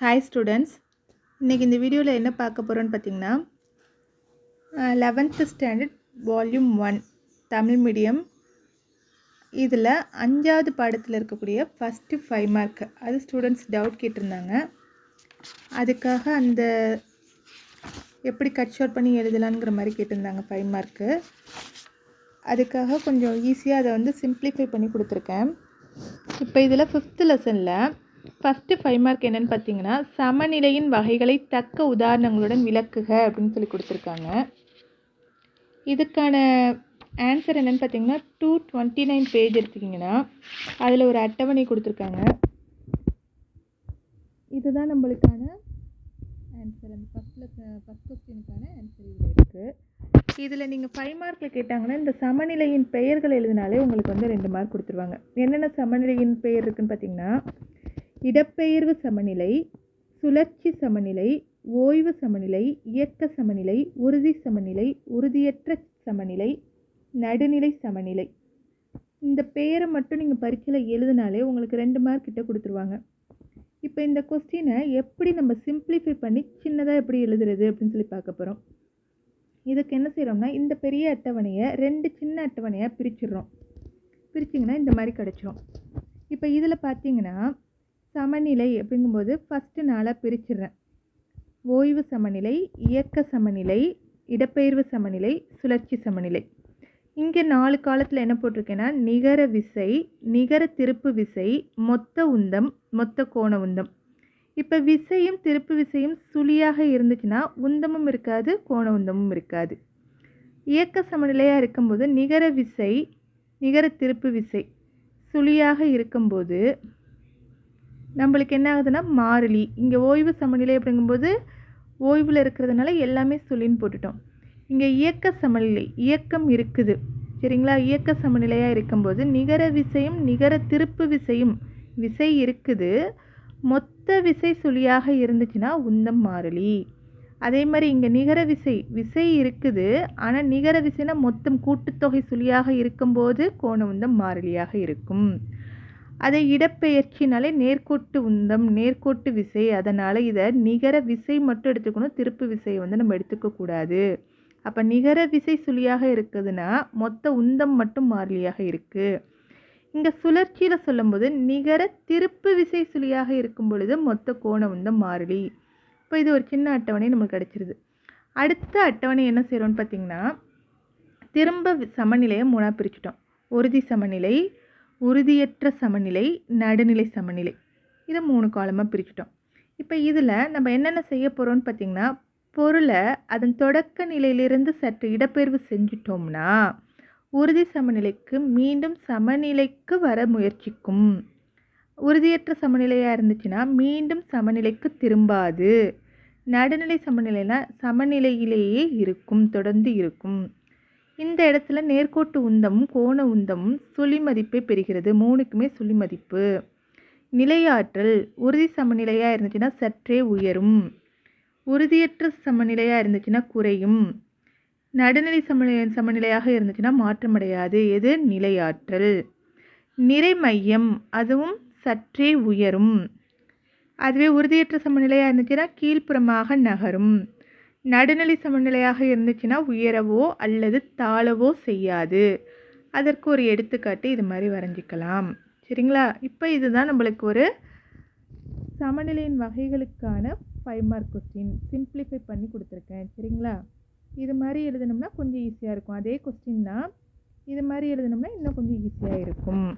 Hi students இன்றைக்கி இந்த வீடியோவில் என்ன பார்க்க போகிறோன்னு பார்த்தீங்கன்னா eleventh standard volume one Tamil medium இதில் அஞ்சாவது பாடத்தில் இருக்கக்கூடிய ஃபஸ்ட்டு ஃபைவ் மார்க் அது ஸ்டூடெண்ட்ஸ் டவுட் கேட்டிருந்தாங்க. அதுக்காக அந்த எப்படி கட் ஷார்ட் பண்ணி எழுதலாங்கிற மாதிரி கேட்டிருந்தாங்க ஃபைவ் மார்க்கு அதுக்காக கொஞ்சம் ஈஸியாக அதை வந்து சிம்ப்ளிஃபை பண்ணி கொடுத்துருக்கேன். இப்போ இதில் ஃபிஃப்த்து லெசனில் ஃபஸ்ட்டு ஃபைவ் மார்க் என்னென்னு பார்த்தீங்கன்னா சமநிலையின் வகைகளை தக்க உதாரணங்களுடன் விளக்குக அப்படின்னு சொல்லி கொடுத்துருக்காங்க. இதுக்கான ஆன்சர் என்னென்னு பார்த்தீங்கன்னா டூ டுவெண்ட்டி நைன் பேஜ் எடுத்துக்கிங்கன்னா அதில் ஒரு அட்டவணை கொடுத்துருக்காங்க. இதுதான் நம்மளுக்கான ஆன்சர் அந்த ஃபஸ்ட்டில் ஃபஸ்ட் கொஸ்டினுக்கான ஆன்சர் இதில் இருக்குது இதில் நீங்கள் ஃபைவ் மார்க்கில் கேட்டாங்கன்னா இந்த சமநிலையின் பெயர்கள் எழுதினாலே உங்களுக்கு வந்து ரெண்டு மார்க் கொடுத்துருவாங்க. என்னென்ன சமநிலையின் பெயர் இருக்குதுன்னு பார்த்தீங்கன்னா இடப்பெயர்வு சமநிலை சுழற்சி சமநிலை ஓய்வு சமநிலை இயக்க சமநிலை உறுதி சமநிலை உறுதியற்ற சமநிலை நடுநிலை சமநிலை. இந்த பெயரை மட்டும் நீங்கள் பரீட்சையில் எழுதினாலே உங்களுக்கு ரெண்டு மார்க் கிட்ட கொடுத்துருவாங்க. இப்போ இந்த கொஸ்டினை எப்படி நம்ம சிம்பிளிஃபை பண்ணி சின்னதாக எப்படி எழுதுறது அப்படின்னு சொல்லி பார்க்க போகிறோம் இதுக்கு என்ன செய்கிறோம்னா இந்த பெரிய அட்டவணையை ரெண்டு சின்ன அட்டவணையாக பிரிச்சிடுறோம். பிரிச்சிங்கன்னா இந்த மாதிரி கிடச்சிரும். இப்போ இதில் பார்த்தீங்கன்னா சமநிலை அப்படிங்கும்போது ஃபஸ்ட்டு நாளாக பிரிச்சிடுறேன். ஓய்வு சமநிலை இயக்க சமநிலை இடப்பெயர்வு சமநிலை சுழற்சி சமநிலை. இங்கே நாலு காலத்தில் என்ன போட்டிருக்கேன்னா நிகர விசை நிகர திருப்பு விசை மொத்த உந்தம் மொத்த கோண உந்தம். இப்போ விசையும் திருப்பு விசையும் சுழியாக இருந்துச்சுன்னா உந்தமும் இருக்காது கோண உந்தமும் இருக்காது. இயக்க சமநிலையாக இருக்கும்போது நிகர விசை நிகர திருப்பு விசை சுழியாக இருக்கும்போது நம்மளுக்கு என்ன ஆகுதுன்னா மாறிலி. இங்கே ஓய்வு சமநிலை அப்படிங்கும்போது ஓய்வில் இருக்கிறதுனால எல்லாமே சொல்லின்னு போட்டுட்டோம். இங்கே இயக்க சமநிலை இயக்கம் இருக்குது. சரிங்களா? இயக்க சமநிலையாக இருக்கும்போது நிகர விசையும் நிகர திருப்பு விசையும் விசை இருக்குது. மொத்த விசை சுழியாக இருந்துச்சுன்னா உந்தம் மாறிலி. அதே மாதிரி இங்கே நிகர விசை விசை இருக்குது. ஆனால் நிகர விசைனா மொத்தம் கூட்டுத்தொகை சுழியாக இருக்கும்போது கோண உந்தம் மாறிலியாக இருக்கும். அதை இடப்பெயர்ச்சினாலே நேர்கோட்டு உந்தம் நேர்கோட்டு விசை. அதனால் இதை நிகர விசை மட்டும் எடுத்துக்கணும். திருப்பு விசையை வந்து நம்ம எடுத்துக்கக்கூடாது அப்போ நிகர விசை சுழியாக இருக்குதுன்னா மொத்த உந்தம் மட்டும் மாறிலியாக இருக்குது இங்கே சுழற்சியில் சொல்லும்போது நிகர திருப்பு விசை சுழியாக இருக்கும் பொழுது மொத்த கோண உந்தம் மாறிலி. இப்போ இது ஒரு சின்ன அட்டவணை நமக்கு கிடச்சிருது. அடுத்த அட்டவணை என்ன செய்கிறோன்னு பார்த்தீங்கன்னா திரும்ப சமநிலையை மூணாக பிரிச்சுட்டோம். உறுதி சமநிலை உறுதியற்ற சமநிலை நடுநிலை சமநிலை. இதை மூணு காலமாக பிரிச்சுட்டோம் இப்போ இதில் நம்ம என்னென்ன செய்ய போகிறோம்னு பார்த்திங்கன்னா பொருளை அதன் தொடக்க நிலையிலிருந்து சற்று இடப்பெயர்வு செஞ்சிட்டோம்னா உறுதி சமநிலைக்கு மீண்டும் சமநிலைக்கு வர முயற்சிக்கும். உறுதியற்ற சமநிலையாக இருந்துச்சுன்னா மீண்டும் சமநிலைக்கு திரும்பாது. நடுநிலை சமநிலைனா சமநிலையிலேயே இருக்கும் தொடர்ந்து இருக்கும். இந்த இடத்துல நேர்கோட்டு உந்தமும் கோண உந்தமும் சுழி மதிப்பை பெறுகிறது. மூணுக்குமே சுழி மதிப்பு நிலையாற்றல். உறுதி சமநிலையாக இருந்துச்சுன்னா சற்றே உயரும். உறுதியற்ற சமநிலையாக இருந்துச்சுன்னா குறையும். நடுநிலை சமநிலை சமநிலையாக இருந்துச்சுன்னா மாற்றமடையாது. எது? நிலையாற்றல். நிறை மையம். அதுவும் சற்றே உயரும். அதுவே உறுதியற்ற சமநிலையாக இருந்துச்சுன்னா கீழ்ப்புறமாக நகரும். நடுநிலை சமநிலையாக இருந்துச்சுன்னா உயரவோ அல்லது தாழவோ செய்யாது. அதற்கு ஒரு எடுத்துக்காட்டு இது மாதிரி வரைஞ்சிக்கலாம். சரிங்களா? இப்போ இதுதான் நம்மளுக்கு ஒரு சமநிலையின் வகைகளுக்கான ஃபைவ் மார்க் கொஸ்டின் சிம்பிளிஃபை பண்ணி கொடுத்துருக்கேன். சரிங்களா? இது மாதிரி எழுதணும்னா கொஞ்சம் ஈஸியாக இருக்கும். அதே கொஸ்டின் தான். இது மாதிரி எழுதணும்னா இன்னும் கொஞ்சம் ஈஸியாக இருக்கும்.